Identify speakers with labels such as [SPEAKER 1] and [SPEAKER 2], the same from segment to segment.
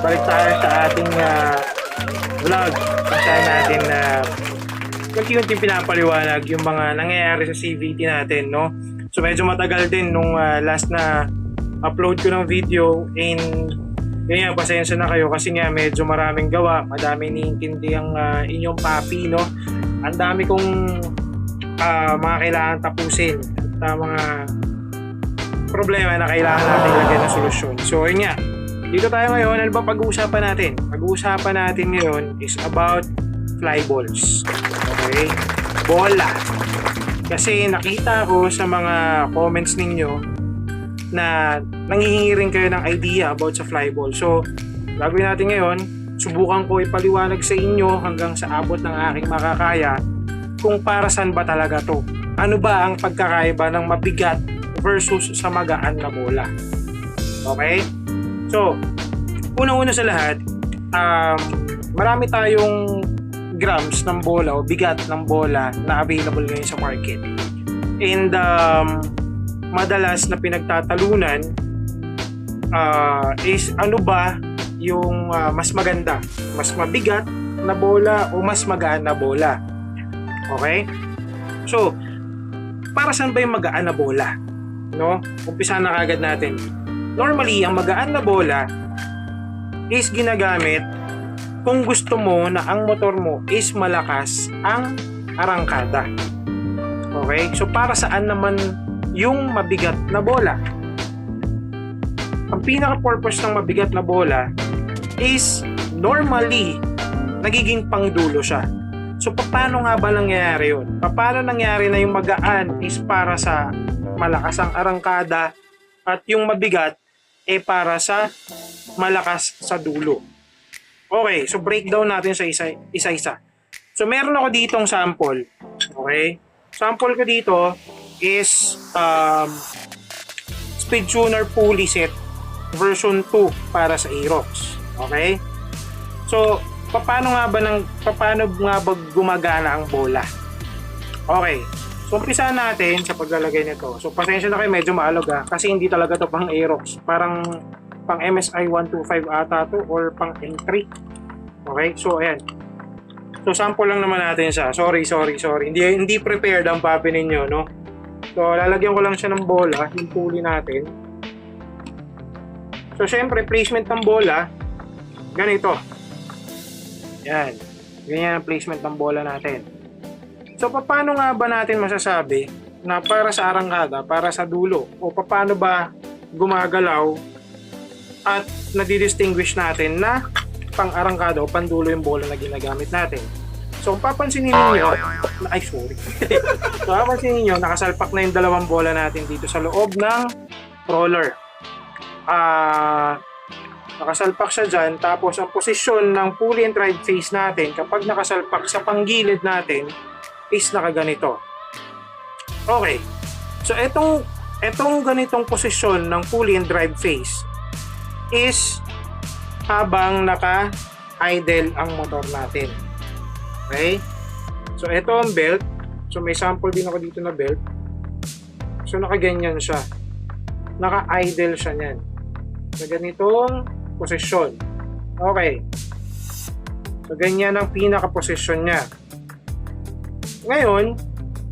[SPEAKER 1] Balik tayo sa ating ah, vlog. Saan natin na unti-unti pinapaliwanag yung mga nangyayari sa CVT natin, no? So medyo matagal din nung ah, last na upload ko ng video and yun nga, pasensya na kayo kasi nga medyo maraming gawa, madami niintindi ang ah, inyong papi, no? Ang dami kong ah, mga kailangan tapusin at ah, mga problema na kailangan natin lagyan ng solusyon. So, yun nga. Dito tayo ngayon. Ano ba pag-uusapan natin? Pag-uusapan natin ngayon is about fly balls. Okay? Bola. Kasi nakita ko sa mga comments ninyo na nangihingi rin kayo ng idea about sa fly ball. So, gagawin natin ngayon, subukan ko ipaliwanag sa inyo hanggang sa abot ng aking makakaya kung para saan ba talaga to. Ano ba ang pagkakaiba ng mabigat versus sa magaan na bola. Okay? So, unang-una sa lahat, um, marami tayong grams ng bola o bigat ng bola na available ngayon sa market. And um, madalas na pinagtatalunan uh, is ano ba yung uh, mas maganda? Mas mabigat na bola o mas magaan na bola? Okay? So, para saan ba yung magaan na bola? no? Umpisa na kagad natin. Normally, ang magaan na bola is ginagamit kung gusto mo na ang motor mo is malakas ang arangkada. Okay? So, para saan naman yung mabigat na bola? Ang pinaka-purpose ng mabigat na bola is normally nagiging pangdulo siya. So, paano nga ba nangyayari yun? Paano nangyari na yung magaan is para sa malakas ang arangkada at yung mabigat eh para sa malakas sa dulo. Okay, so breakdown natin sa isa, isa-isa. So meron ako ditong sample. Okay? Sample ko dito is um, speed tuner pulley set version 2 para sa Aerox. Okay? So, paano nga ba ng paano nga ba gumagana ang bola? Okay. So, umpisa natin sa paglalagay nito. So, pasensya na kayo, medyo maalog ah. Kasi hindi talaga to pang Aerox. Parang pang MSI 125 ata to or pang M3. Okay? So, ayan. So, sample lang naman natin siya. Sorry, sorry, sorry. Hindi, hindi prepared ang papi ninyo, no? So, lalagyan ko lang siya ng bola, yung natin. So, syempre, placement ng bola, ganito. Yan. Ganyan ang placement ng bola natin. So, paano nga ba natin masasabi na para sa arangkada, para sa dulo, o paano ba gumagalaw at nadidistinguish natin na pang arangkada o pandulo yung bola na ginagamit natin. So, kung papansinin ninyo, ay sorry. so, papansinin ninyo, nakasalpak na yung dalawang bola natin dito sa loob ng roller. Ah, nakasalpak siya dyan, tapos ang posisyon ng pulley and drive face natin, kapag nakasalpak sa panggilid natin, is nakaganito. Okay. So, etong, etong ganitong posisyon ng pulley and drive face is habang naka-idle ang motor natin. Okay? So, ito ang belt. So, may sample din ako dito na belt. So, nakaganyan siya. Naka-idle siya niyan. Sa ganitong posisyon. Okay. So, ganyan ang pinaka-posisyon niya. Ngayon,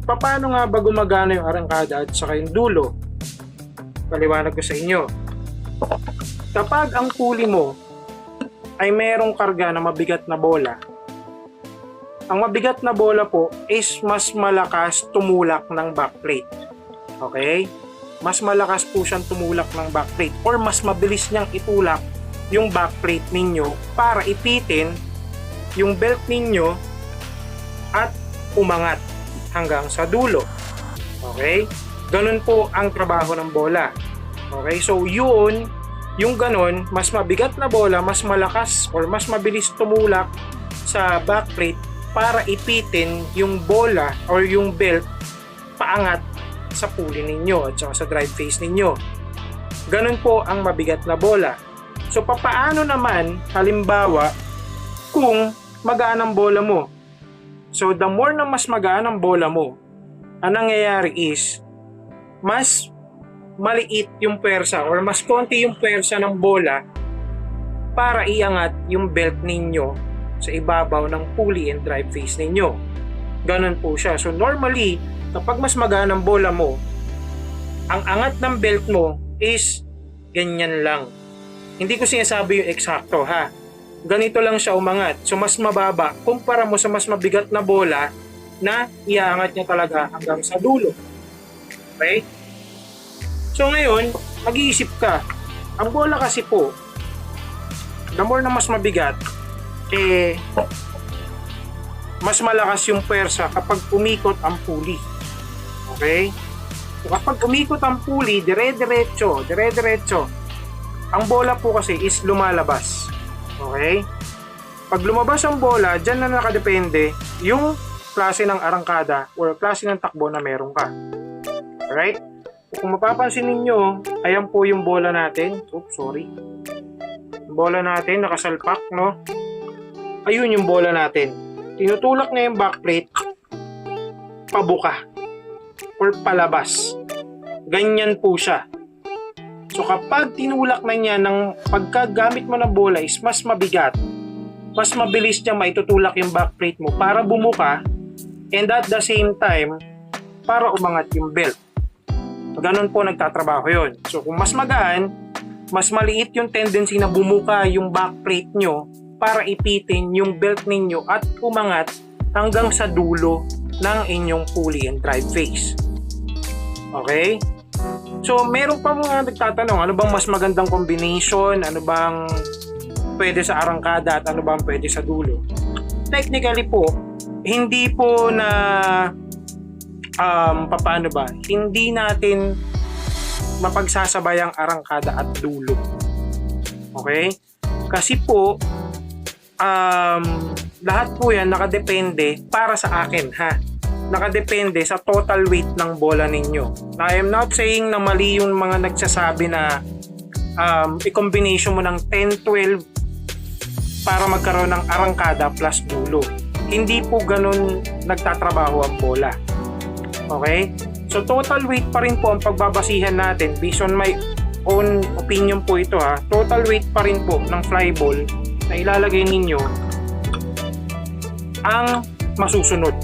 [SPEAKER 1] paano nga ba gumagana yung arangkada at saka yung dulo? Paliwanag ko sa inyo. Kapag ang pulley mo ay merong karga na mabigat na bola, ang mabigat na bola po is mas malakas tumulak ng backplate. Okay? Mas malakas po siyang tumulak ng backplate or mas mabilis niyang itulak yung backplate ninyo para ipitin yung belt ninyo umangat hanggang sa dulo. Okay? Ganun po ang trabaho ng bola. Okay? So, yun, yung ganun, mas mabigat na bola, mas malakas or mas mabilis tumulak sa backplate para ipitin yung bola or yung belt paangat sa pulley ninyo at sa drive face ninyo. Ganun po ang mabigat na bola. So, papaano naman, halimbawa, kung magaan ang bola mo? So, the more na mas magaan ang bola mo, ang nangyayari is, mas maliit yung pwersa or mas konti yung pwersa ng bola para iangat yung belt ninyo sa ibabaw ng pulley and drive face ninyo. Ganon po siya. So normally, kapag mas magaan ang bola mo, ang angat ng belt mo is ganyan lang. Hindi ko sinasabi yung eksakto ha. Ganito lang siya umangat. So mas mababa kumpara mo sa mas mabigat na bola na iaangat niya talaga hanggang sa dulo. Okay? So ngayon, mag-iisip ka. Ang bola kasi po, the more na mas mabigat, eh, mas malakas yung pwersa kapag umikot ang pulley. Okay? So kapag umikot ang pulley, dire-diretso, dire-diretso, ang bola po kasi is lumalabas. Okay? Pag lumabas ang bola, dyan na nakadepende yung klase ng arangkada or klase ng takbo na meron ka. Alright? Kung mapapansin ninyo, ayan po yung bola natin. Oops, sorry. Bola natin, nakasalpak, no? Ayun yung bola natin. Tinutulak na yung backplate, pabuka or palabas. Ganyan po siya. So kapag tinulak na niya ng pagkagamit mo ng bola is mas mabigat, mas mabilis niya maitutulak yung backplate mo para bumuka and at the same time, para umangat yung belt. Ganon po nagtatrabaho yon. So kung mas magaan, mas maliit yung tendency na bumuka yung backplate nyo para ipitin yung belt ninyo at umangat hanggang sa dulo ng inyong pulley and drive face. Okay? So, meron pa mga nagtatanong, ano bang mas magandang combination? Ano bang pwede sa arangkada at ano bang pwede sa dulo? Technically po, hindi po na um, paano ba? Hindi natin mapagsasabay ang arangkada at dulo. Okay? Kasi po, um, lahat po yan nakadepende para sa akin ha nakadepende sa total weight ng bola ninyo. I am not saying na mali yung mga nagsasabi na um, i-combination mo ng 10-12 para magkaroon ng arangkada plus dulo. Hindi po ganun nagtatrabaho ang bola. Okay? So total weight pa rin po ang pagbabasihan natin based on my own opinion po ito ha. Total weight pa rin po ng fly ball na ilalagay ninyo ang masusunod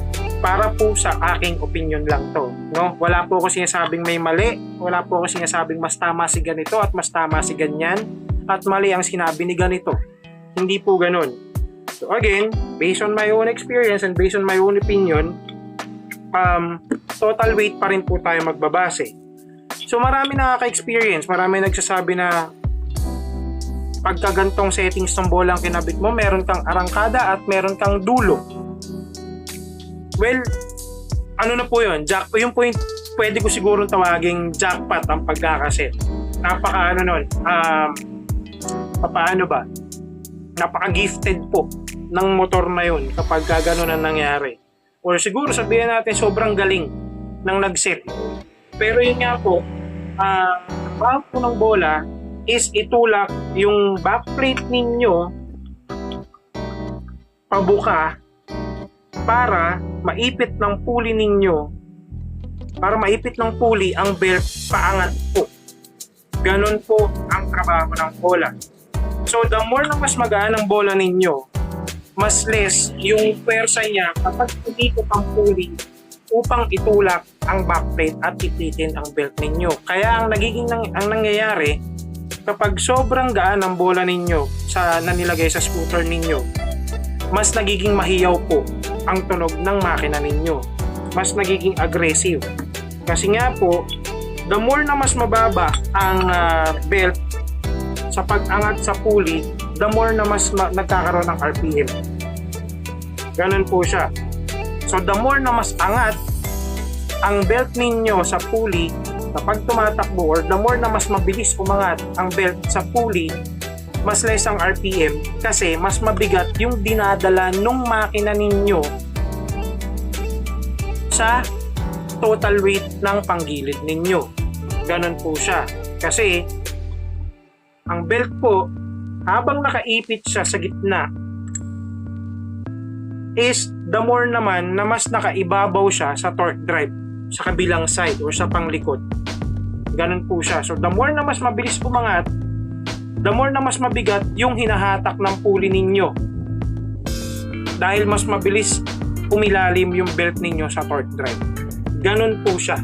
[SPEAKER 1] para po sa aking opinion lang to. No? Wala po ako sinasabing may mali, wala po ako sinasabing mas tama si ganito at mas tama si ganyan at mali ang sinabi ni ganito. Hindi po ganun. So again, based on my own experience and based on my own opinion, um, total weight pa rin po tayo magbabase. So marami nakaka-experience, marami nagsasabi na pagka gantong settings ng bola ang kinabit mo, meron kang arangkada at meron kang dulo. Well, ano na po yun? Jack, yun po yung pwede ko siguro tawaging jackpot ang pagkakaset. Napaka ano nun, um, paano ba? Napaka-gifted po ng motor na yun kapag gano'n ang nangyari. Or siguro sabihin natin sobrang galing ng nag-set. Pero yun nga po, uh, ang po ng bola is itulak yung backplate ninyo pabuka para maipit ng pulley ninyo para maipit ng pulley ang belt paangat po. Ganon po ang trabaho ng bola. So the more na mas magaan ang bola ninyo, mas less yung pwersa niya kapag umikot ang pulley upang itulak ang backplate at ipitin ang belt ninyo. Kaya ang nagiging nang, ang nangyayari kapag sobrang gaan ang bola ninyo sa nanilagay sa scooter ninyo, mas nagiging mahiyaw po ang tunog ng makina ninyo. Mas nagiging aggressive. Kasi nga po, the more na mas mababa ang uh, belt sa pag-angat sa pulley, the more na mas ma- nagkakaroon ng RPM. Ganun po siya. So the more na mas angat ang belt ninyo sa pulley kapag tumatakbo or the more na mas mabilis umangat ang belt sa pulley, mas less ang RPM kasi mas mabigat yung dinadala nung makina ninyo sa total weight ng panggilid ninyo. Ganon po siya. Kasi ang belt po, habang nakaipit siya sa gitna, is the more naman na mas nakaibabaw siya sa torque drive sa kabilang side or sa panglikod. Ganon po siya. So the more na mas mabilis umangat, the more na mas mabigat yung hinahatak ng pulley ninyo. Dahil mas mabilis umilalim yung belt ninyo sa torque drive. Ganon po siya.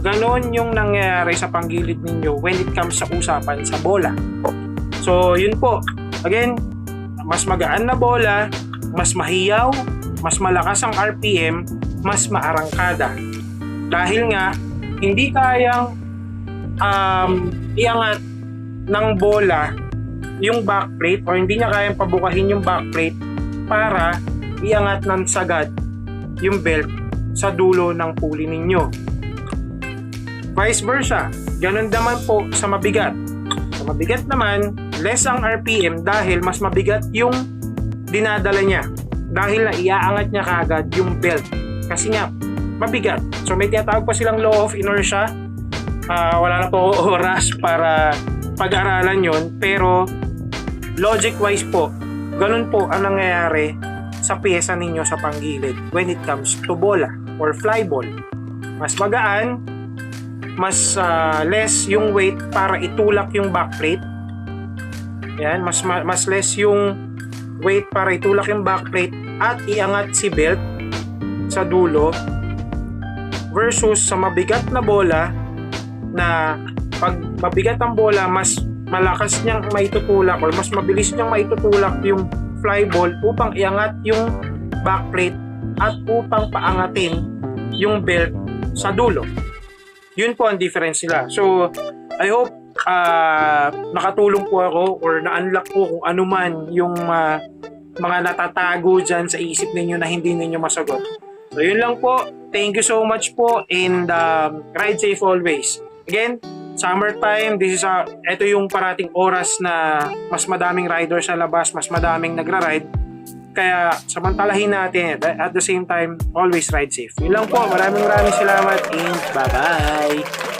[SPEAKER 1] Ganon yung nangyayari sa panggilid ninyo when it comes sa usapan sa bola. So, yun po. Again, mas magaan na bola, mas mahiyaw, mas malakas ang RPM, mas maarangkada. Dahil nga, hindi kayang um, iangat ng bola yung backplate or hindi niya kayang pabukahin yung backplate para iangat ng sagad yung belt sa dulo ng pulley ninyo. Vice versa, ganun naman po sa mabigat. Sa mabigat naman, less ang RPM dahil mas mabigat yung dinadala niya. Dahil na iaangat niya kagad yung belt. Kasi nga, mabigat. So may tinatawag pa silang law of inertia. Ah, wala na po oras para pag-aralan yon Pero logic wise po, ganun po ang nangyayari sa pyesa ninyo sa panggilid when it comes to bola or fly ball. Mas magaan, mas ah, less yung weight para itulak yung backplate. Yan, mas ma- mas less yung weight para itulak yung backplate at iangat si belt sa dulo versus sa mabigat na bola na pag mabigat ang bola mas malakas niyang maitutulak or mas mabilis niyang maitutulak yung fly ball upang iangat yung backplate at upang paangatin yung belt sa dulo. Yun po ang difference nila. So, I hope ah, nakatulong po ako or na-unlock po kung ano man yung ah, mga natatago dyan sa isip ninyo na hindi ninyo masagot. So, yun lang po. Thank you so much po and um, ride safe always. Again, summertime, this is a, ito yung parating oras na mas madaming rider sa labas, mas madaming nagra-ride. Kaya samantalahin natin. At the same time, always ride safe. Yun lang po. Maraming maraming salamat and bye-bye!